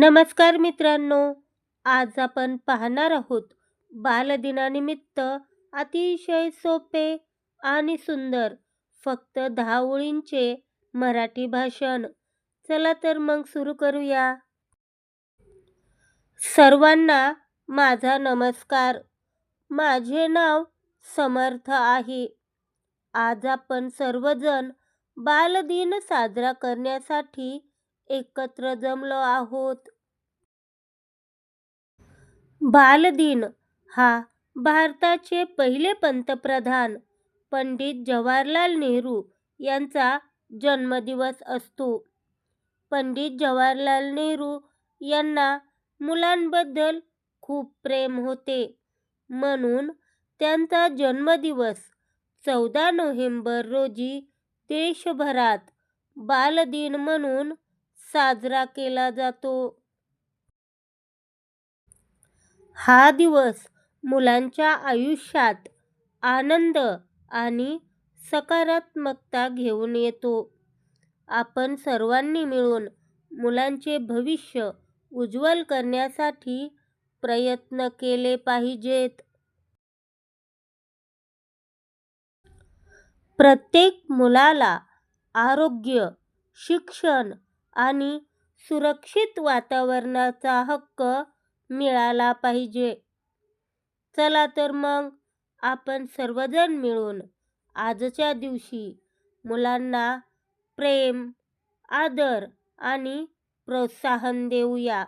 नमस्कार मित्रांनो आज आपण पाहणार आहोत बालदिनानिमित्त अतिशय सोपे आणि सुंदर फक्त दहा ओळींचे मराठी भाषण. चला तर मग सुरू करूया. सर्वांना माझा नमस्कार. माझे नाव समर्थ आहे. आज आपण सर्वजण बालदिन साजरा करण्यासाठी एकत्र जमलो आहोत. बालदिन हा भारताचे पहिले पंतप्रधान पंडित जवाहरलाल नेहरू यांचा जन्मदिवस असतो. पंडित जवाहरलाल नेहरू यांना मुलांबद्दल खूप प्रेम होते. म्हणून त्यांचा जन्मदिवस चौदा नोव्हेंबर रोजी देशभरात बालदिन म्हणून साजरा केला जातो. हा दिवस मुलांच्या आयुष्यात आनंद आणि सकारात्मकता घेऊन येतो. आपण सर्वांनी मिळून मुलांचे भविष्य उज्ज्वल करण्यासाठी प्रयत्न केले पाहिजेत. प्रत्येक मुलाला आरोग्य शिक्षण आणि सुरक्षित वातावरणाचा हक्क मिळाला पाहिजे. चला तर मग आपण सर्वजण मिळून आजच्या दिवशी मुलांना प्रेम आदर आणि प्रोत्साहन देऊया.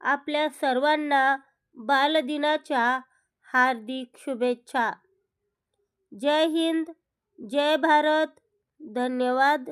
आपल्या सर्वांना बालदिनाच्या हार्दिक शुभेच्छा. जय हिंद जय भारत. धन्यवाद.